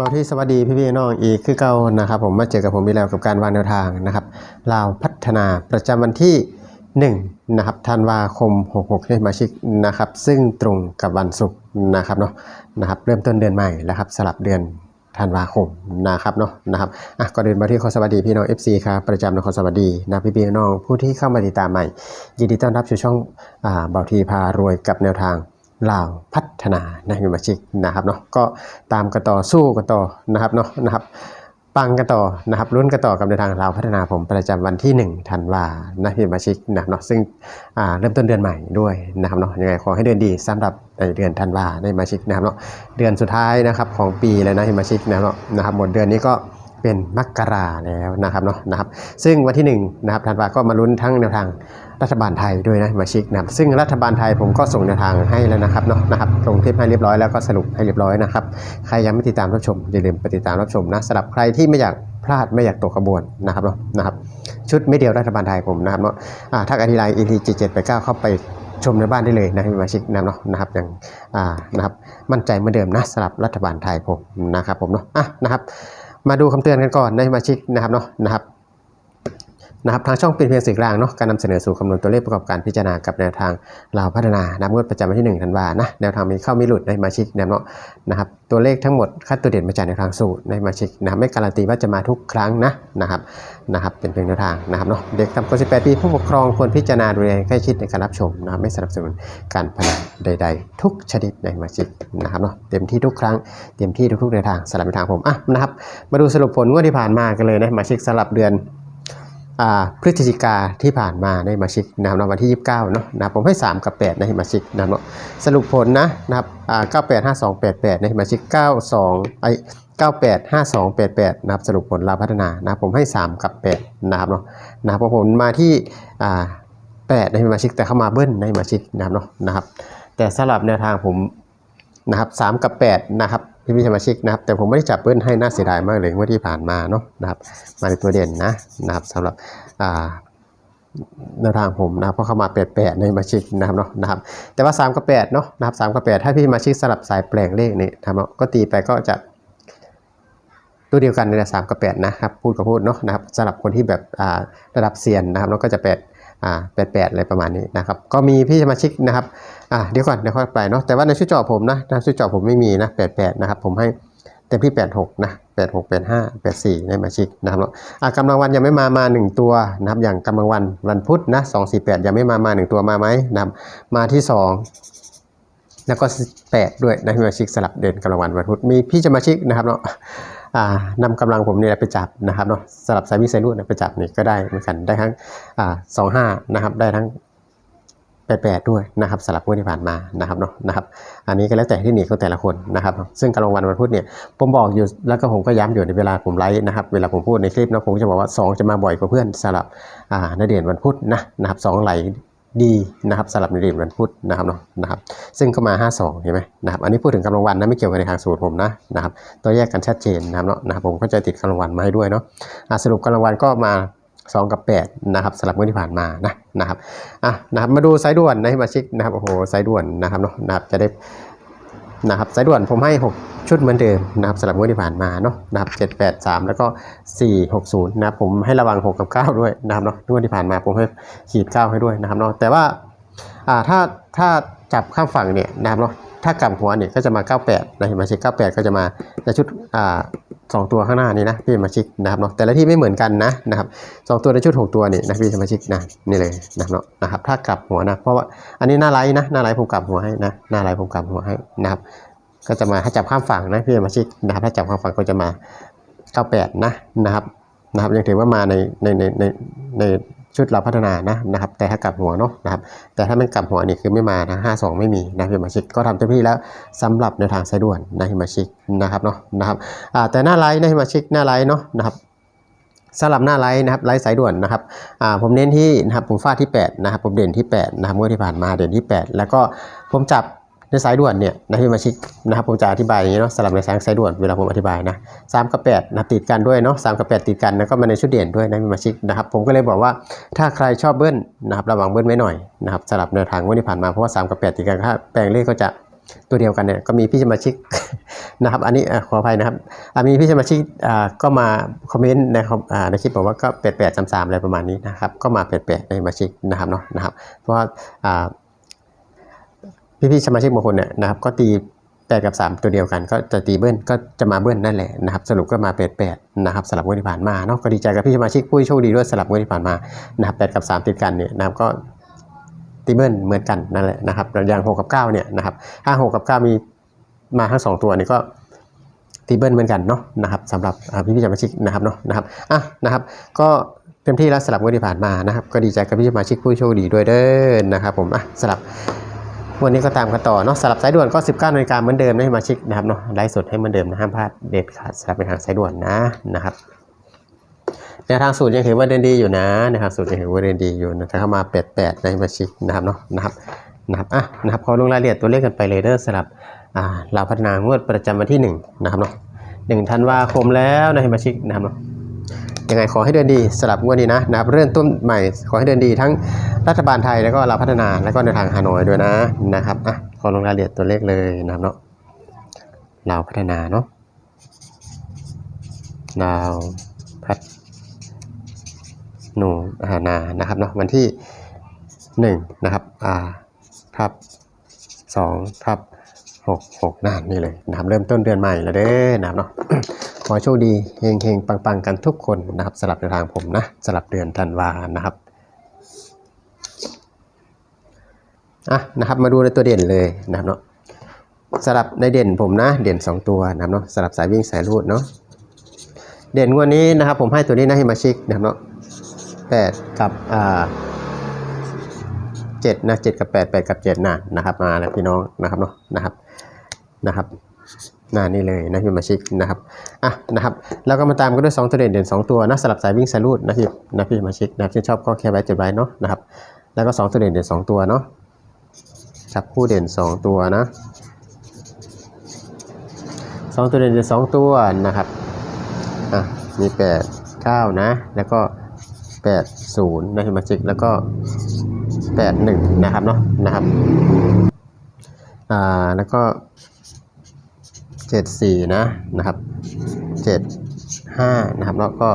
บาที่สวัสดีพี่พี่น้องอีกคือเก่านะครับผมมาเจอกับผมอีกแล้วกับการวางแนวทางนะครับลาวพัฒนาประจำวันที่1นะครับธันวาคม 66ให้มาชิกนะครับซึ่งตรงกับวันศุกร์นะครับเนาะนะครับเริ่มต้นเดือนใหม่แล้วครับสลับเดือนธันวาคมนะครับเนาะนะครับอะก็เดินมาที่ขอสวัสดีพี่น้อง FC ครับประจำนครสวัสดีนะพี่พี่น้องผู้ที่เข้ามาติดตามใหม่ ยินดีต้อนรับสู่ช่องอ่าเบาทีพารวยกับแนวทาง ลาวพัฒนานะพี่มาชิกนะครับเนาะก็ตามกันต่อสู้กันต่อนะครับเนาะนะครับปังกันต่อนะครับรุ่นกันต่อกับแนทางลาวพัฒนาผมประจำวันที่1ธันวานะพี่มาชิกนะครับเนาะซึ่งอ่าเริ่มต้นเดือนใหม่ด้วยนะครับเนาะยังไงขอให้เดือนดีสำหรับในเดือนธันวาได้มาชิกนะครับเนาะเดือนสุดท้ายนะครับของปีเลยนะพี่มาชิกนะครับเนาะนะครับหมดเดือนนี้ก็ เป็นมกราแล้วนะครับเนาะนะครับซึ่งวันที่1นะครับธันวาก็มาลุ้นทั้งแนวทางรัฐบาลไทยด้วยนะมาชิกนะครับซึ่งรัฐบาลไทยผมก็ส่งแนวทางให้แล้วนะครับเนาะนะครับลงคลิปให้เรียบร้อยแล้วก็สรุปให้เรียบร้อยนะครับใครยังไม่ติดตามรับชมอย่าลืมไปติดตามรับชมนะสำหรับใครที่ไม่อยากพลาดไม่อยากตกขบวนนะครับเนาะนะครับชุดไม่เดียวรัฐบาลไทยผมนะครับเนาะอ่าถ้าอธิไลน์ e t 7 7 8 9เข้าไปชมในบ้านได้เลยนะพี่มาชิกนะเนาะนะครับอย่างอ่านะครับมั่นใจเหมือนเดิมนะสำหรับรัฐบาลไทยผมนะครับผมเนาะอะนะครับ มาดูคำเตือนกันก่อนในสมาชิกนะครับเนาะนะครับ นะครับทางช่องเป็นเพียงสื่อกลางเนาะการนำเสนอสู่คำนวณตัวเลขประกอบการพิจารณากับแนวทางลาพัฒนานับงวดประจำวันที่1ธันวานะแนวทางมีเข้ามีหลุดในมาชิกแนะครับเนาะนะครับตัวเลขทั้งหมดค่าตัวเด่นมาจากแนวทางสูตรในมาชิกนะไม่การันตีว่าจะมาทุกครั้งนะนะครับนะครับเป็นเพียงแนวทางนะครับเนาะเด็กต่ำกว่า18ปีผู้ปกครองควรพิจารณาดูแลใกล้ชิดในการรับชมนะครับไม่สนับสนุนการพนันใด ๆ ทุกชนิดในมาชิกนะครับเนาะเต็มที่ทุกครั้งเต็มที่ทุกๆแนวทางสลับแนวทางผมอะนะครับมาดูสรุปผลงวดที่ผ่านมากันเลยนะมาชิกสลับเดือน พฤศจิกาที่ผ่านมาในมาชิกนะครับวันที่ 29เนาะนะนับผมให้ 3 กับ 8 ในมาชิกนะครับเนาะสรุปผลนะนะครับอ่า98 52 88 ในมาชิก 92ไอ้98 52 88นะครับสรุปผลลาพัฒนานะผมให้ 3 กับ 8 นะครับเนาะนะครับผมมาที่8ในมาชิกแต่เข้ามาเบิ้ลในมาชิกนะครับเนาะนะครับแต่สลับแนวทางผมนะครับ3กับ8นะครับ พี่พี่สมาชิกนะครับ แต่ผมไม่ได้จับเบิ้ลให้น่าเสียดายมากเลยเมื่อที่ผ่านมาเนาะนะครับมาในตัวเด่นนะนะครับสำหรับอ่าแนวทางผมนะครับเพราะเข้ามาแปดแปดในมาชิกนะครับเนาะนะครับแต่ว่า 3 กับ8เนาะนะครับ3กับ8ถ้าพี่มาชิกสลับสายแปลงเลขนี่นะครับเนาะก็ตีไปก็จะตัวเดียวกันในสามกับแปดนะครับพูดกับพูดเนาะนะครับสำหรับคนที่แบบระดับเซียนนะครับแล้วก็จะแปด แปดแปดอะไรประมาณนี้นะครับ ก็มีพี่สมาชิกนะครับอ่าเดี๋ยวก่อนเดี๋ยวค่อยไปเนาะแต่ว่าในชุดจอผมนะในชุดจอผมไม่มีนะแปดแปดนะครับผมให้เต็มที่แปดหกนะแปดหกแปดห้าแปดสี่ในมาชิกนะครับเนาะอ่ากำลังวันยังไม่มา มาหนึ่งตัวนะครับ อย่างกำลังวันวันพุธนะสองสี่แปดยังไม่มา มาหนึ่งตัวมาไหมนะครับ มาที่สองแล้วก็แปดด้วยนะพี่สมาชิกสลับเด่นกำลังวันวันพุธ มีพี่สมาชิกนะครับเนาะานำกำลังผมเนี่ยไปจับนะครับเนาะสลับสายมิสไซรุ่นไปจับนี่ก็ได้เหมือนกันได้ทั้งสองห้านะครับได้ทั้งแปดแปดด้วยนะครับสลับงวดที่ผ่านมานะครับเนาะนะครับ อันนี้ก็แล้วแต่ที่หนีของแต่ละคนนะครับ ซึ่งกำลังวันวันพุธเนี่ยผมบอกอยู่แล้วก็ผมก็ย้ำอยู่ในเวลาผมไลฟ์นะครับ เวลาผมพูดในคลิปนะผมจะบอกว่าสองจะมาบ่อยกว่าเพื่อนสลับอ่าในเดือนวันพุธนะนะครับสองไหล ดีนะครับสลับในเดือนวันพุธนะครับเนาะนะครับซึ่งก็มา 52 เห็นไหมนะครับอันนี้พูดถึงกำลังวันนะไม่เกี่ยวกับในทางสูตรผมนะนะครับตัวแยกกันชัดเจนนะครับเนาะนะครับผมก็จะติดกำลังวันมาให้ด้วยเนาะสรุปกำลังวันก็มา 2 กับ 8 นะครับสลับเมื่อที่ผ่านมานะนะครับอะนะครับมาดูสายด่วนนะให้มาชิกนะครับโอ้โหสายด่วนนะครับเนาะนะครับจะได้นะครับสายด่วนผมให้ 6 ชุดเหมือนเดิมนะครับสลับเมื่อที่ผ่านมาเนาะนะครับ7 8 3แล้วก็4 6 0นะครับผมให้ระวัง6กับ9ด้วยนะครับเนาะงวดที่ผ่านมาผมให้ขีด9ให้ด้วยนะครับเนาะแต่ว่าอ่าถ้าถ้าจับข้ามฝั่งเนี่ยนะครับเนาะถ้ากลับหัวเนี่ยก็จะมา 98นะเห็นไหมชิก98 ก็จะมาในชุดอ่าสองตัวข้างหน้านี้นะพี่สมาชิกนะครับเนาะแต่ละที่ไม่เหมือนกันนะนะครับสองตัวในชุดหกตัวนี่นะพี่สมาชิกนะนี่เลยนะครับเนาะนะครับถ้ากลับหัวนะเพราะว่าอันนี้หน้าไลท์นะหน้าไลท์ผมกลับหัวให้นะหน้าไลท์ผมกลับหัวให้นะครับ ก็จะมาถ้าจับข้ามฝั่งนะพี่สมาชิกนะครับถ้าจับข้ามฝั่งก็จะมา98นะนะครับนะครับยังถือว่ามาในในในในในชุดเราพัฒนานะนะครับ แต่ถ้ากลับหัวเนาะนะครับ แต่ถ้ามันกลับหัวนี่คือไม่มานะ52ไม่มีนะพี่มาชิกก็ทำเต็มที่แล้วสำหรับในทางสายด่วนนะพี่มาชิกนะครับเนาะนะครับอ่าแต่หน้าไลน์นะพี่มาชิกหน้าไลน์เนาะนะครับสำหรับหน้าไลน์นะครับไลน์สายด่วนนะครับผมเน้นที่นะครับผมฟาดที่ 8 นะครับ ผมเด่นที่ 8 นะครับเมื่อที่ผ่านมาเด่นที่ 8 แล้วก็ผมจับ ในสายด่วนเนี่ยนะพี่มาชิกนะครับผมจะอธิบายอย่างนี้เนาะสำหรับในสายสายด่วนเวลาผมอธิบายนะสามกับแปดนะติดกันด้วยเนาะสามกับแปดติดกันแล้วก็มาในชุดเด่นด้วยนะมีมาชิกนะครับผมก็เลยบอกว่าถ้าใครชอบเบิ้ลนะครับระวังเบิ้ลไว้หน่อยนะครับสลับแนวทางวันที่ผ่านมาเพราะว่าสามกับแปดติดกันถ้าแปลงเลขก็จะตัวเดียวกันเนี่ยก็มีพี่สมาชิกนะครับ อันนี้ขออภัยนะครับมีพี่สมาชิกก็มาคอมเมนต์ในคอมอ่าในคลิปบอกว่าก็แปดแปดสามสามอะไรประมาณนี้นะครับก็มาแปดแปดในสมาชิกนะครับเนาะนะครับเพราะว่า พี่ๆสมาชิกบางคนเนี่ยนะครับก็ตีแปดกับสามตัวเดียวกัน ก็จะตีเบิ้ลก็จะมาเบิ้ลนั่นแหละนะครับสรุปก็มาแปดแปดนะครับสลับงวดที่ผ่านมาเนาะก็ดีใจกับพี่สมาชิกผู้โชคดีด้วยสลับงวดที่ผ่านมานะครับแปดกับสามติดกันเนี่ยนะครับก็ตีเบิ้ลเหมือนกันนั่นแหละนะครับแต่อย่างหกกับเก้าเนี่ยนะครับถ้าหกกับเก้ามีมาทั้งสองตัวนี่ก็ตีเบิ้ลเหมือนกันเนาะนะครับสำหรับพี่พี่สมาชิกนะครับเนาะนะครับอะนะครับ ก็เต็มที่แล้วสลับงวดที่ผ่านมานะครับ ก็ดีใจกับพี่สมาชิกผู้โชคดีด้วยเด้อนะครับผมอะสลับ วันนี้ก็ตามกันต่อเนาะสลับสายด่วนก็ 19นาฬิกาเหมือนเดิมนะสมาชิกนะครับเนาะไลฟ์สดให้เหมือนเดิมนะห้ามพลาดเด็ดขาดสลับไปทางสายด่วนนะนะครับแนวทางสูตรยังถือว่าเดินดีอยู่นะแนวทางสูตรยังถือว่าเดินดีอยู่นะถ้าเข้ามาแปดแปดในมาชิกนะครับเนาะนะครับนะครับอะนะครับพอลงรายละเอียดตัวเลขกันไปเลยเด้อสำหรับอ่าเราพัฒนางวดประจำวันที่หนึ่งนะครับเนาะหนึ่งธันวาคมแล้วนะมาชิกนะครับเนาะ ยังไงขอให้เดินดีสลับงวดนี้นะนะครับเริ่มต้นใหม่ขอให้เดินดีทั้งรัฐบาลไทยแล้วก็เราพัฒนาแล้วก็ในทางฮานอยด้วยนะนะครับอะขอลงรายละเอียดตัวเลขเลยนะครับเนาะเราพัฒนาเนาะเราพัฒหนูอานานะครับเนาะวันที่หนึ่งนะครับอ่าทับสองทับหกหกนานนี่เลยนะครับเริ่มต้นเดือนใหม่แล้วเด้อนะครับเนาะ ขอโชคดีเฮงเฮงปังปังๆ กันทุกคนนะครับสลับในทางผมนะสลับเดือนธันวานะครับอะนะครับมาดูในตัวเด่นเลยนะครับเนาะสลับในเด่นผมนะเด่น 2 ตัวนะครับเนาะสลับสายวิ่งสายรูดเนาะเด่นงวันนี้นะครับผมให้ตัวนี้นะให้มาชิกนะครับเนาะแปดกับอ่าเจ็ดนะเจ็ดกับแปดแปดกับเจ็ดนะนะครับมาแล้วพี่น้องนะครับเนาะนะครับนะครับ น้านี่เลยนะพี่มาชิกนะครับอะนะครับแล้วก็มาตามกันด้วย 2 ตัวเด่นเด่น2ตัวนะสลับสายวิ่งสายรูดนะพี่นะพี่มาชิกนะครับที่นชอบก็แค่ไว้จดไว้เนาะนะครับแล้วก็ 2 ตัวเด่นเด่น2 ตัวเนาะจับคู่เด่น 2 ตัวนะสองตัวเด่นเด่น2ตัวนะครับอะมี 8 9 นะ แล้วก็ 80นะฮิมาจิกแล้วก็ 81 นะครับเนาะนะครับอ่าแล้วก็ 74 นะนะครับ 75 นะครับแล้วก็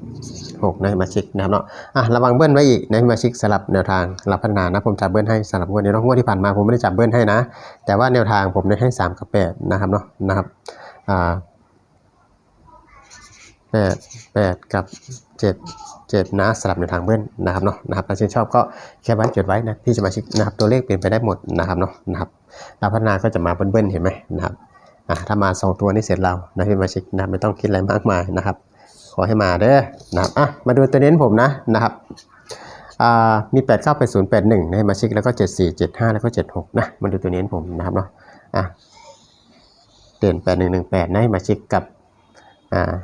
76 นะมาชิกนะครับเนาะอะระวังเบิ้ลไว้อีกนะมาชิกสลับแนวทางรับพัฒนานะผมจับเบิ้ลให้สลับงวดนี้เนาะงวดที่ผ่านมาผมไม่ได้จับเบิ้ลให้นะ แต่ว่าแนวทางผมได้ให้ 3 กับ 8 นะครับเนาะนะครับอ่าแปดแปดกับเจ็ดเจ็ดนะสลับในทางเบิ้ลนะครับเนาะนะครับถ้าชื่นชอบก็แค่ไว้จดไว้นะพี่สมาชิกนะครับตัวเลขเปลี่ยนไปได้หมดนะครับเนาะนะครับเราพัฒนาก็จะมาเบิ้ลๆเห็นไหมนะครับ อะถ้ามาสองตัวนี่เสร็จเรานะพี่มาชิกนะไม่ต้องคิดอะไรมากมายนะครับ ขอให้มาเด้อนะครับอะมาดูตัวเน้นผมนะนะครับอ่ามี 8 9 8 0 8 1นะมาชิกแล้วก็ 7 4 7 5 แล้วก็ 7 6 นะมาดูตัวเน้นผมนะครับเนาะอะเด่น8 1 1 8นะมาชิกกับอ่า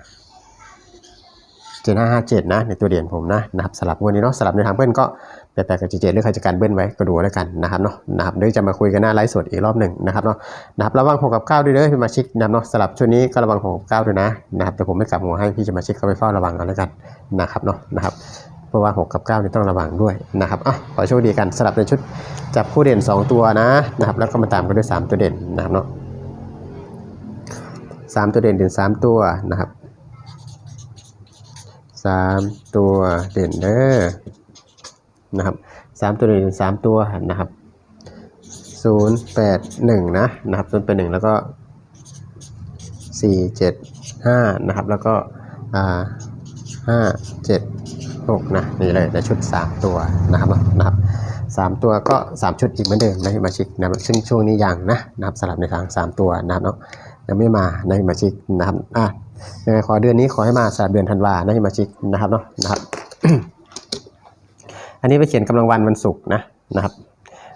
เจ็ดห้าห้าเจ็ดนะในตัวเด่นผมนะนะครับสลับวดนี้เนาะสลับในทางเบิ้ลก็ แปดแปดกับเจ็ดเจ็ดหรือใครจะการเบิ้ลไว้ก็ดูแล้วกันนะครับเนาะนะครับเดี๋ยวจะมาคุยกันหน้าไลฟ์สดอีกรอบหนึ่งนะครับเนาะนะครับระวังหกกับเก้าด้วยเด้อพี่มาชิกนะครับเนาะสลับชุดนี้ก็ระวังหกกับเก้าด้วยนะนะครับแต่ผมไม่กลับหัวให้พี่จะมาชิกเข้าไปเฝ้าระวังเอาแล้วกันนะครับเนาะนะครับเพราะว่าหกกับเก้านี่ต้องระวังด้วยนะครับอะขอโชคดีกันสลับในชุดจับคู่เด่นสองตัวนะนะครับแล้วก็มาตามกันด้วยสามตัวเด่นนะครับเนาะสามตัวเด่นเด่นสามตัวนะครับสามตัวเด่นเด้อ นะครับสามตัวเด่นสามตัวนะครับศูนย์แปดหนึ่งนะนะครับศูนย์แปดหนึ่งแล้วก็สี่เจ็ดห้านะครับแล้วก็อ่าห้าเจ็ดหกนะนี่เลยในชุดสามตัวนะครับนะครับสามตัวก็สามชุดอีกเหมือนเดิมนะฮิมาชิกนะครับซึ่งช่วงนี้ยังนะนะครับสลับในทางสามตัวนะครับเนาะยังไม่มาในฮิมาชิกนะครับอะยังไงขอเดือนนี้ขอให้มาสามเดือนธันวานะฮิมาชิกนะครับเนาะนะครับ อันนี้ไปเขียนกำลังวันวันศุกร์นะนะครับ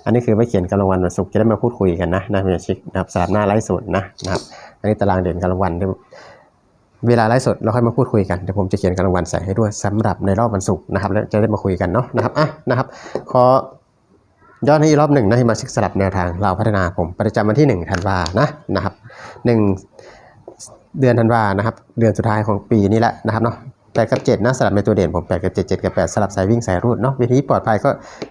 อันนี้คือไปเขียนกำลังวันวันศุกร์จะได้มาพูดคุยกันนะนะฮิมาชิกนะครับสลับหน้าไลฟ์สดนะนะครับอันนี้ตารางเด่นกำลังวันเวลาไลฟ์สดเราค่อยมาพูดคุยกันเดี๋ยวผมจะเขียนกำลังวันใส่ให้ด้วยสำหรับในรอบวันศุกร์นะครับแล้วจะได้มาคุยกันเนาะนะครับอะนะครับขอย้อนให้อีกรอบหนึ่งนะฮิมาชิกสลับแนวทางเราพัฒนาผมประจำวันที่หนึ่งธันวานะนะครับหนึ่งเดือนธันวานะครับ เดือนสุดท้ายของปีนี้แหละนะครับเนาะ 8 กับ 7นะสลับในตัวเด่นผม 8 กับ 7 7 กับ 8 สลับสายวิ่งสายรูดเนาะวิธีปลอดภัยก็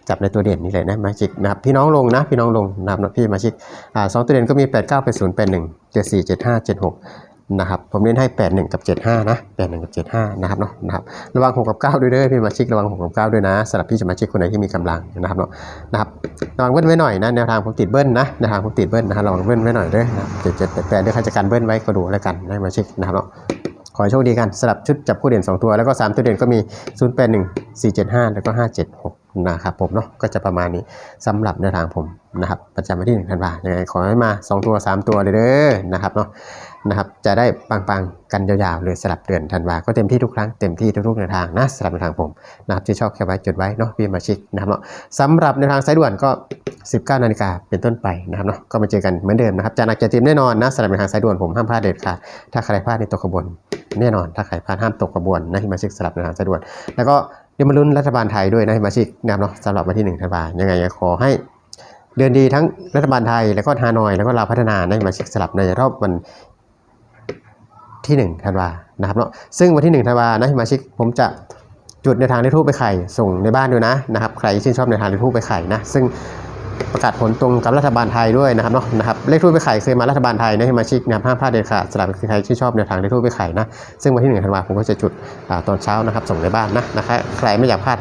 จับในตัวเด่นนี่เลยนะมาชิกนะครับพี่น้องลงนะพี่น้องลงนะครับพี่มาชิกอ่าสองตัวเด่นก็มี 8 9 8 0 8 1 7 4 7 5 7 6นะครับผมเน้นให้ 8 1 กับ 7 5 นะ8 1 กับ 7 5 นะครับเนาะนะครับระวัง 6 กับ 9 ด้วยเด้อพี่มาชิกระวัง 6 กับ 9 ด้วยนะสำหรับพี่สมาชิกคนไหนที่มีกำลังนะครับเนาะนะครับระวังเบิ้ลไว้หน่อยนะแนวทางผมติดเบิ้ลนะแนวทางผมติดเบิ้ลนะฮะระวังเบิ้ลไว้หน่อยเด้อนะ7 7 8 8ด้วยใครจะกันเบิ้ลไว้ก็ดูแล้วกันนะมาชิกนะครับเนาะ ขอโชคดีกันสลับชุดจับคู่เด่น 2 ตัว แล้วก็ 3 ตัวเด่นก็มี 0 8 1 4 7 5 แล้วก็ 5 7 6 นะครับผมเนาะก็จะประมาณนี้สำหรับแนวทางผมนะครับประจำวันที่1ธันวายังไงขอให้มา 2 ตัว 3 ตัวเลยเด้อนะครับเนาะ นะครับจะได้ปังๆกันยาวๆเลยสลับเดือนธันวาก็เต็มที่ทุกครั้งเต็มที่ทุกๆแนวทางนะสลับแนวทางผมนะครับที่ชอบแค่ไว้จดไว้เนาะพี่มาชิกนะครับเนาะสำหรับแนวทางสายด่วนก็ 19นาฬิกาเป็นต้นไปนะครับเนาะก็มาเจอกันเหมือนเดิมนะครับจะหนักจะเต็มแน่นอนนะสำหรับแนวทางสายด่วนผมห้ามพลาดเด็ดขาดถ้าใครพลาดในตัวขบวนแน่นอนถ้าใครพลาดห้ามตกกระบวนนะที่มาชิกสลับในทางสะดวกแล้วก็เดี๋ยวมาลุ้นรัฐบาลไทยด้วยนะที่มาชิกนะครับเนาะสำหรับวันที่หนึ่งธันวายังไงขอให้เดือนดีทั้งรัฐบาลไทย แล้วก็ฮานอย แล้วก็ลาวพัฒนานมาชิกสลับในรอบวัน ที่หนึ่งธันวานะครับเนาะซึ่งวันที่หนึ่งธันวานะที่มาชิกผมจะจุดในทางเลขทูปไปไข่ส่งในบ้านด้วยนะนะครับใครที่ชื่นชอบในทางเลขทูปไปไข่นะซึ่งประกาศผลตรงกับรัฐบาลไทยด้วยนะครับเนาะนะครับเลขทูปไปไข่เคยมารัฐบาลไทยนะที่มาชิกนะครับห้ามพลาดเด็ดขาดสำหรับใครที่ชอบแนวทางเลขทูปไปไข่นะซึ่งวันที่หนึ่งธันวาผมก็จะจุดอตอนเช้านะครับส่งในบ้านนะนะครับใครไม่อยากพลาด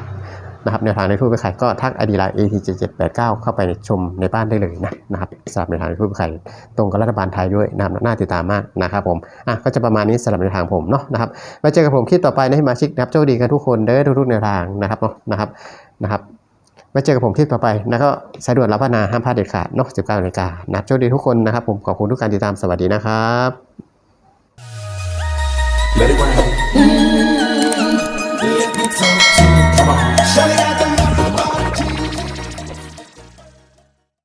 นะครับแนวทางเลขทูปไปไข่ก็ทักไอดีไลน์ at 7 7 8 9 เข้าไปชมในบ้านได้เลยนะนะครับสำหรับแนวทางเลขทูปไปไข่ตรงกับรัฐบาลไทยด้วยนะครับน่าติดตามมากนะครับผมอะก็จะประมาณนี้สำหรับแนวทางผมเนาะนะครับไว้เจอกับผมคลิปต่อไปนะที่มาชิกนะครับโชคดีกันทุกคนเด้อทุกๆแนวทางนะครับเนาะนะครับนะครับไว้เจอกับผมคลิปต่อไปนะก็สายด่วนรับพนาห้ามพลาดเด็ดขาดเนอก19นาฬิกานัดโชคดีทุกคนนะครับผมขอบคุณทุกการติดตามสวัสดีนะครับ